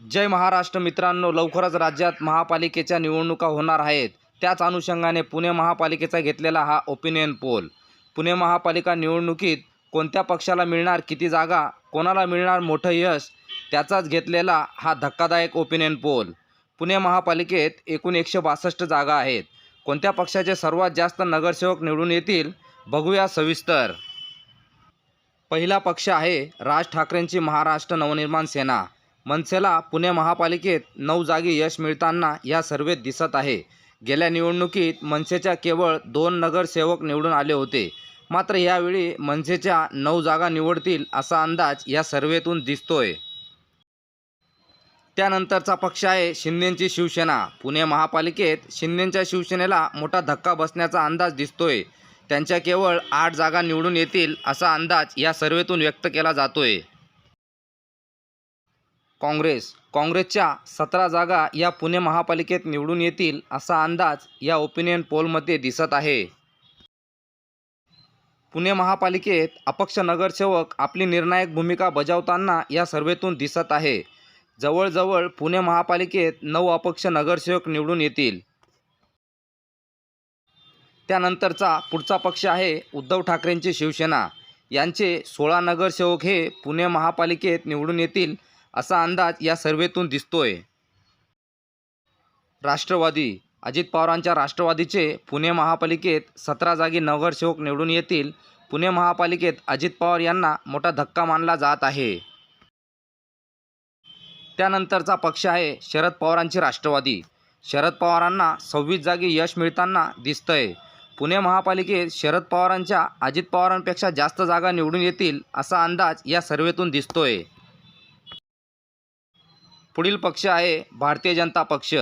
जय महाराष्ट्र मित्रांनो लवकरच राज्यात महापालिकेच्या निवडणुका होणार आहेत. त्याच अनुषंगाने पुणे महापालिकेचा घेतलेला हा ओपिनियन पोल पुणे महापालिका निवडणुकीत कोणत्या पक्षाला मिळणार किती जागा कोणाला मिळणार मोठं यश त्याचाच घेतलेला हा धक्कादायक ओपिनियन पोल पुणे महापालिकेत एकूण एकशे बासष्ट जागा आहेत. कोणत्या पक्षाचे सर्वात जास्त नगरसेवक निवडून येतील बघूया सविस्तर. पहिला पक्ष आहे राज ठाकरेंची महाराष्ट्र नवनिर्माण सेना. मनसेला पुणे महापालिकेत नऊ जागी यश मिळताना या सर्वेत दिसत आहे. गेल्या निवडणुकीत मनसेच्या केवळ दोन नगरसेवक निवडून आले होते. मात्र यावेळी मनसेच्या नऊ जागा निवडतील असा अंदाज या सर्वेतून दिसतोय. त्यानंतरचा पक्ष आहे शिंदेंची शिवसेना. पुणे महापालिकेत शिंदेंच्या शिवसेनेला मोठा धक्का बसण्याचा अंदाज दिसतोय. त्यांच्या केवळ आठ जागा निवडून येतील असा अंदाज या सर्वेतून व्यक्त केला जातोय. काँग्रेस. काँग्रेसच्या सतरा जागा या पुणे महापालिकेत निवडून येतील असा अंदाज या ओपिनियन पोलमध्ये दिसत आहे. पुणे महापालिकेत अपक्ष नगरसेवक आपली निर्णायक भूमिका बजावताना या सर्वेतून दिसत आहे. जवळजवळ पुणे महापालिकेत नऊ अपक्ष नगरसेवक निवडून येतील. त्यानंतरचा पुढचा पक्ष आहे उद्धव ठाकरेंची शिवसेना. यांचे सोळा नगरसेवक हे पुणे महापालिकेत निवडून येतील असा अंदाज या सर्वेतून दिसतोय. राष्ट्रवादी अजित पवारांच्या राष्ट्रवादीचे पुणे महापालिकेत सतरा जागी नगरसेवक निवडून येतील. पुणे महापालिकेत अजित पवार यांना मोठा धक्का मानला जात आहे. त्यानंतरचा पक्ष आहे शरद पवारांची राष्ट्रवादी. शरद पवारांना सव्वीस जागी यश मिळताना दिसतंय. पुणे महापालिकेत शरद पवारांच्या अजित पवारांपेक्षा जास्त जागा निवडून येतील असा अंदाज या सर्वेतून दिसतोय. पुढील पक्ष आहे भारतीय जनता पक्ष.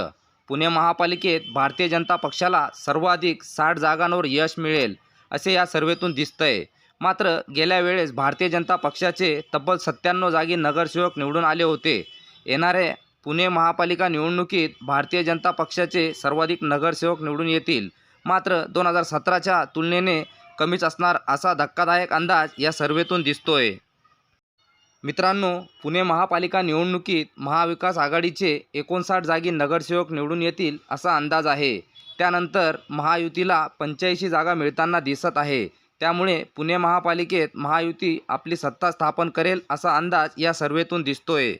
पुणे महापालिकेत भारतीय जनता पक्षाला सर्वाधिक साठ जागांवर यश मिळेल असे या सर्वेतून दिसतंय. मात्र गेल्या वेळेस भारतीय जनता पक्षाचे तब्बल सत्त्याण्णव जागी नगरसेवक निवडून आले होते. येणाऱ्या पुणे महापालिका निवडणुकीत भारतीय जनता पक्षाचे सर्वाधिक नगरसेवक निवडून येतील. मात्र दोन हजार सतराच्या तुलनेने कमीच असणार असा धक्कादायक अंदाज या सर्वेतून दिसतोय. मित्रांनो पुणे महापालिका निवडणुकीत महाविकास आघाडीचे एकोणसाठ जागी नगरसेवक निवडून येतील असा अंदाज आहे. त्यानंतर महायुतीला पंच्याऐंशी जागा मिळताना दिसत आहे. त्यामुळे पुणे महापालिकेत महायुती आपली सत्ता स्थापन करेल असा अंदाज या सर्वेतून दिसतोय.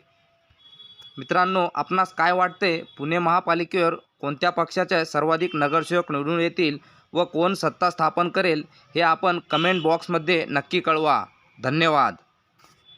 मित्रांनो आपणास काय वाटते? पुणे महापालिकेवर कोणत्या पक्षाचे सर्वाधिक नगरसेवक निवडून येतील व कोण सत्ता स्थापन करेल हे आपण कमेंट बॉक्समध्ये नक्की कळवा. धन्यवाद.